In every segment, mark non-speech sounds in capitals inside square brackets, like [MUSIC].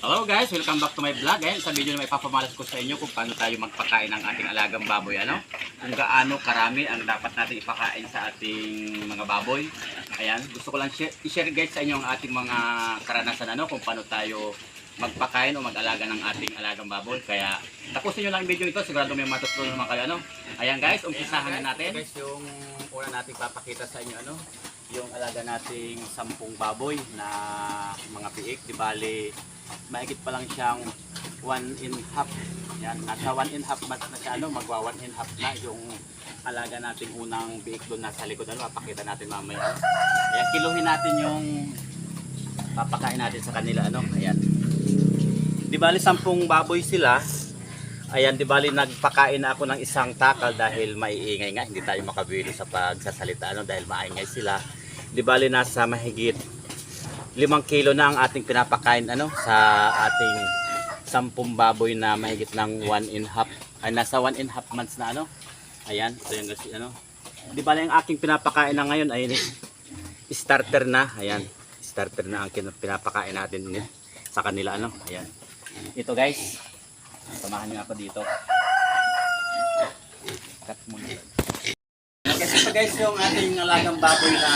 Hello guys, welcome back to my vlog. Ayan, sa video na may papamalas ko sa inyo kung paano tayo magpakain ng ating alagang baboy. Ano? Kung gaano karami ang dapat natin ipakain sa ating mga baboy. Ayan, gusto ko lang share, i-share guys sa inyo ang ating mga karanasan ano, kung paano tayo magpakain o mag-alaga ng ating alagang baboy. Kaya tapusin nyo lang yung video ito, sigurado may matutunan naman kayo. Ano? Ayan guys, umpisahan na natin. Guys, yung una nating papakita sa inyo ano, yung alaga nating sampung baboy na mga piik. Di bali, maigit pa lang siyang one in half. Yan, nasa one in half months na siya, ano, magwa one in half na yung alaga nating unang biik doon nasa likod. Ano, papakita natin mamaya. Ayan, kiluhin natin yung papakain natin sa kanila. Ano, ayan. Di bali, sampung baboy sila. Ayan, di bali nagpakain na ako ng isang takal dahil maiingay nga, hindi tayo makabili sa pagsasalita ano, dahil maingay sila. Di bali nasa mahigit limang kilo na ang ating pinapakain ano sa ating sampung baboy na mahigit ng one in half ay nasa one in half months na ano. Ayan, so yung guys, ano. Di bali ang aking pinapakain na ngayon ay [LAUGHS] starter na. Ayan, starter na ang pinapakain natin ni- sa kanila ano. Ayan. Ito guys, Samahan niyo ako dito. Cut muna. Kasi ito guys yung ating alagang baboy na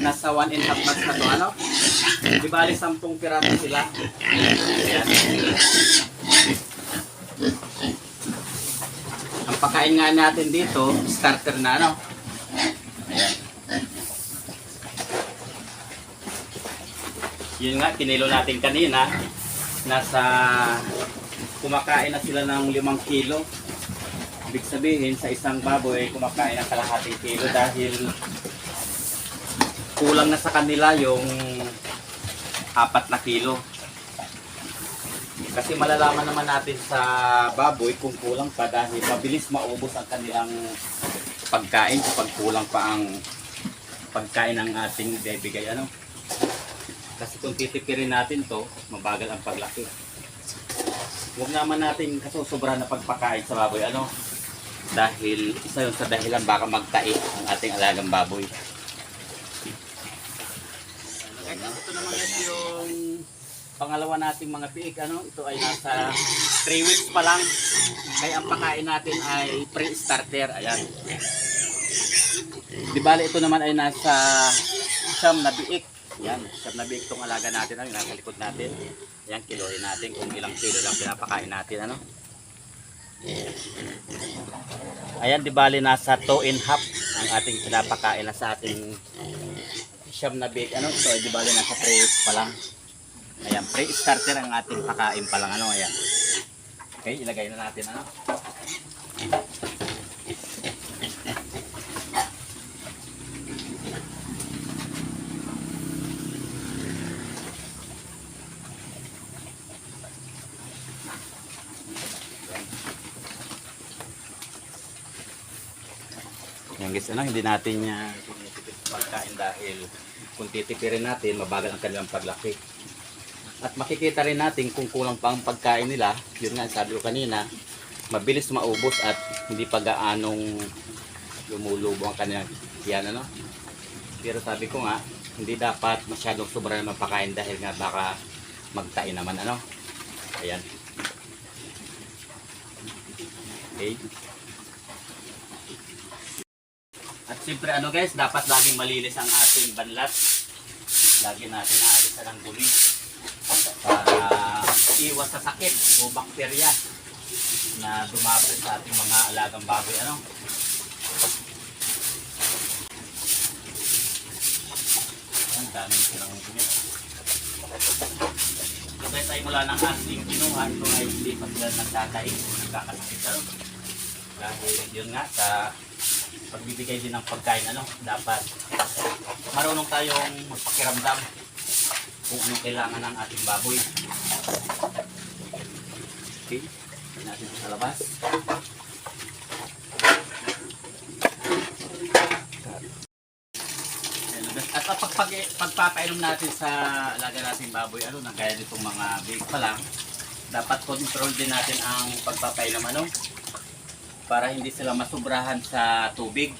nasa 1 and half months na to. Ano? Di bali 10 piraso sila. Ang pakain nga natin dito, starter na ano. Yun nga, kinilo natin kanina. Nasa kumakain na sila ng limang kilo. Ibig sabihin, sa isang baboy, kumakain ng kalahating kilo dahil kulang na sa kanila yung apat na kilo. Kasi malalaman naman natin sa baboy kung kulang pa dahil mabilis maubos ang kanilang pagkain kapag kulang pa ang pagkain ng ating bibigay. Ano? Kasi kung titipirin natin to, mabagal ang paglaki. Huwag naman natin kasusobra na pagpakain sa baboy. Ano? Dahil isa yun sa dahilan baka magtai ang ating alagang baboy. Guys, guys yung pangalawa nating mga piik. Ano? Ito ay nasa 3 weeks pa lang. Kaya ang pakain natin ay pre-starter. Ayan. Di bali ito naman ay nasa siyam na biik. Yan, siyam na biik itong alaga natin. Ano? Nasa likod natin. Yan, kilohin natin kung ilang kilo lang pinapakain natin. Ano? Ayan, di bali nasa 2 and half ang ating pinapakain na sa ating siyam na bake. Ano? So, di bali nasa 3 weeks pa lang. Ayan, pre-starter ang ating pakain pa lang. Ano? Ayan. Okay, ilagay na natin. Ano? Yan guys, ano, hindi natin sa pagkain dahil kung titipirin natin, mabagal ang kanilang paglaki. At makikita rin natin kung kulang pa ang pagkain nila, yun nga sabi ko kanina, mabilis maubos at hindi pa gaanong lumulubo ang kanilang yan ano. Pero sabi ko nga, hindi dapat masyadong sobra na mapakain dahil nga baka magtain naman ano. Ayan. Okay. At siyempre ano guys, dapat laging malinis ang ating banlat. Lagi natin naalisan ang dumi para iwas sa sakit o bakterya na dumapit sa ating mga alagang baboy. Ano? Ang daming silang dumi. So guys, ay mula ng ating kinuha, ito ay hindi pa sila nagkakain o nagkakasakit. Ano? Dahil yun nga, sa pagbibigay din ng pagkain, ano, dapat marunong tayong magpakiramdam kung ano kailangan ng ating baboy. Okay, Tingnan natin sa labas. At pag, pag, pagpapainom natin sa alaga nating baboy, ano, na gaya nitong mga big pa lang, dapat control din natin ang pagpapainom, ano, para hindi sila masubrahan sa tubig.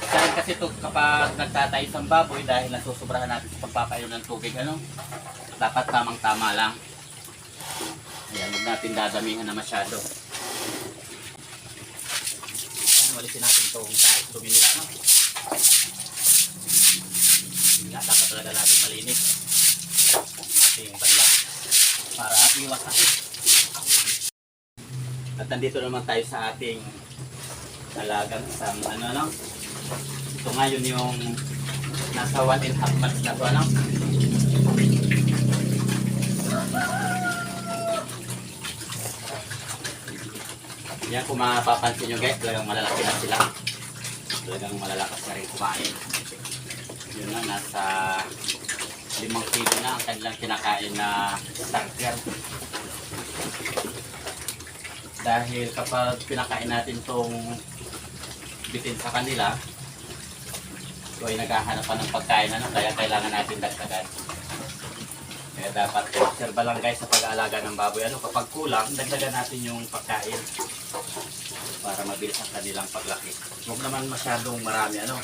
Dahil kasi to kapag nagtatay isang baboy dahil nasusobrahan natin sa pagpapainom ng tubig, ano, dapat tamang-tama lang. Ayan, huwag natin dadamihan na masyado. Ayan, walisin natin itong kahit dumi nila, no? Nga, dapat talaga laging malinis ating banla para iwas sakit. At nandito naman tayo sa ating talagang isang ano no. Ito ngayon yung nasa 1 and half months na to ano. Yan kung mapapansin nyo guys, talagang malalaki na sila. Talagang malalakas na rin kumain. Yun nga, nasa limang kilo na ang kanilang kinakain na starter. Dahil kapag pinakain natin tong bitin sa kanila, ito ay naghahanap pa ng pagkain ano, kaya kailangan natin dagdagan. Kaya dapat obserba lang guys sa pag-aalaga ng baboy. Ano, kapag kulang, dagdagan natin yung pagkain para mabilis ang kanilang paglaki. Huwag naman masyadong marami ano.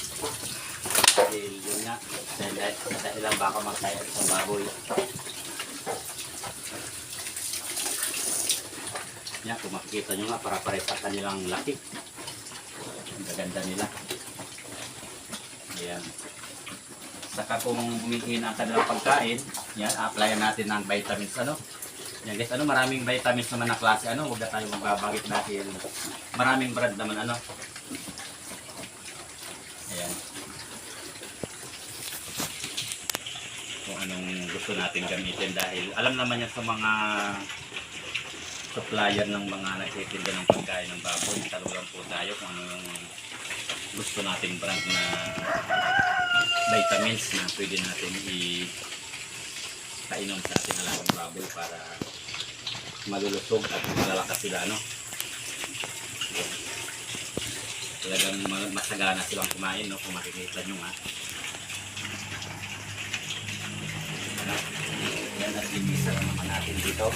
Dahil yun nga, dahil, dahil lang baka magkaya sa baboy. Yan, kung makikita nyo nga, para pare sa kanilang laki. Ang gaganda nila. Ayan. Saka kung bumihin ang kanilang pagkain, yan, applyan natin ng vitamins, ano. Yan guys, ano, maraming vitamins naman na klase, ano, huwag na tayo magbabagit dahil maraming brand naman, ano. Ayan. Kung anong gusto natin gamitin dahil alam naman yan sa mga supplier ng mga nagtitinda ng pagkain ng baboy. Tanong lang po tayo kung ano yung gusto nating brand na vitamins na pwede natin i kainom sa ating alagang baboy para malulusog at malalakas sila. Yan. Talagang ma- masagana silang kumain no kung makikita nyo nga. Yan at linisan naman natin dito.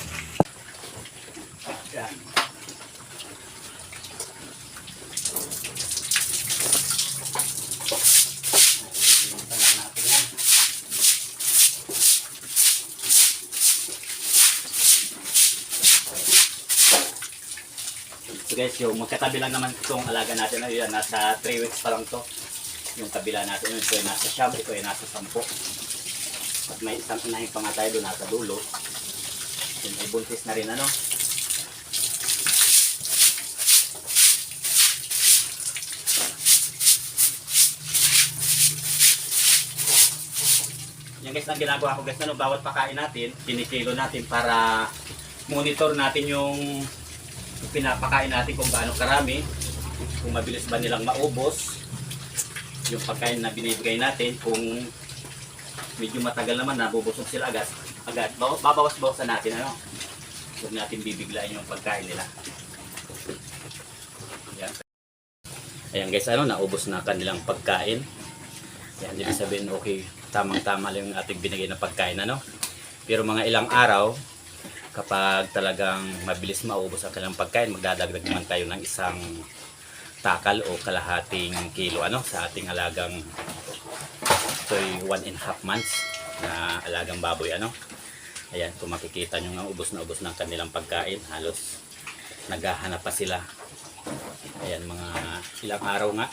Guys, yung magkatabi lang naman itong alaga natin. Ayun, nasa 3 weeks pa lang to. Yung kabila natin, ito ay nasa siyam, ito ay nasa 10. At may isang inahin pa nga tayo doon nasa dulo. Yun ay buntis na rin ano. Yan guys, ang ginagawa ko guys, ano, bawat pakain natin, kinikilo natin para monitor natin yung pinapakain natin kung gaano karami, kung mabilis ba nilang maubos, yung pagkain na binibigay natin, kung medyo matagal naman nabubusog sila agad, agad, baw- babawas-bawasan natin, ano, huwag natin bibiglain yung pagkain nila. Yan. Ayan guys, ano, naubos na kanilang pagkain. Yan, ibig sabihin, okay, tamang-tama lang yung ating binigay na pagkain, ano. Pero mga ilang araw, kapag talagang mabilis maubos ang kanilang pagkain, magdadagdag naman tayo ng isang takal o kalahating kilo. Ano sa ating alagang ito'y one and half months na alagang baboy ano? Ayan kung makikita nyo nga ubos na ubos ng kanilang pagkain. Halos naghahanap pa sila. Ayan mga ilang araw nga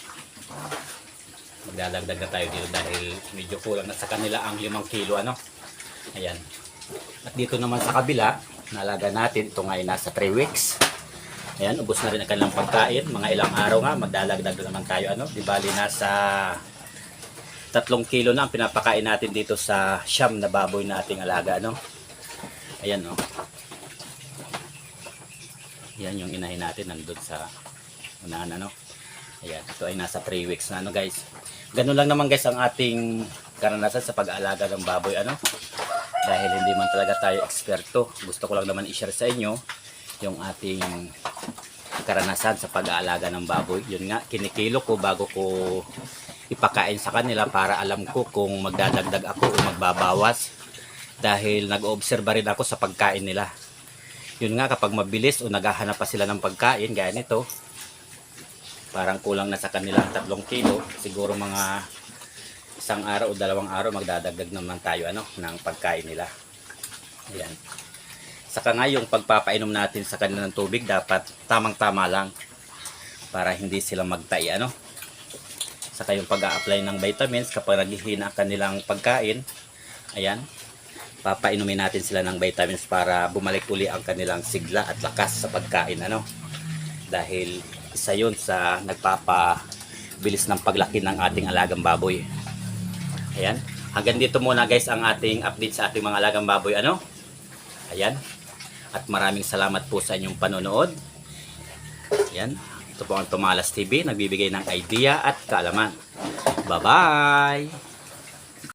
magdadagdag na tayo dito dahil medyo kulang na sa kanila ang limang kilo ano? Ayan at dito naman sa kabila, nalaga natin, ito nga nasa 3 weeks. Ayan, ubos na rin ang kanilang pagkain. Mga ilang araw nga, magdalagdag na naman tayo. Ano? Di bali, nasa 3 kilo na ang pinapakain natin dito sa siyam na baboy na ating alaga. Ano? Ayan, no? Yan yung inahin natin nandun sa unahan, ano? Ayan, ito ay nasa 3 weeks na, ano guys. Ganun lang naman guys ang ating karanasan sa pag-aalaga ng baboy, ano? Dahil hindi man talaga tayo eksperto. Gusto ko lang naman i-share sa inyo yung ating karanasan sa pag-aalaga ng baboy. Yun nga, kinikilo ko bago ko ipakain sa kanila para alam ko kung magdadagdag ako o magbabawas dahil nag-oobserba rin ako sa pagkain nila. Yun nga, kapag mabilis o naghahanap pa sila ng pagkain, gaya nito, parang kulang na sa kanilang tatlong kilo, siguro mga isang araw o dalawang araw magdadagdag naman tayo ano ng pagkain nila. Ayan. Saka nga yung pagpapainom natin sa kanila ng tubig dapat tamang-tama lang para hindi sila magtai ano. Saka yung pag-a-apply ng vitamins kapag naghihina ang kanilang pagkain, ayan, papainumin natin sila ng vitamins para bumalik uli ang kanilang sigla at lakas sa pagkain ano. Dahil isa yun sa nagpapabilis ng paglaki ng ating alagang baboy. Ayan. Hanggang dito muna guys ang ating update sa ating mga alagang baboy ano. Ayan. At maraming salamat po sa inyong panonood. Ayan. Ito po ang Tumalas TV, nagbibigay ng idea at kaalaman. Bye-bye!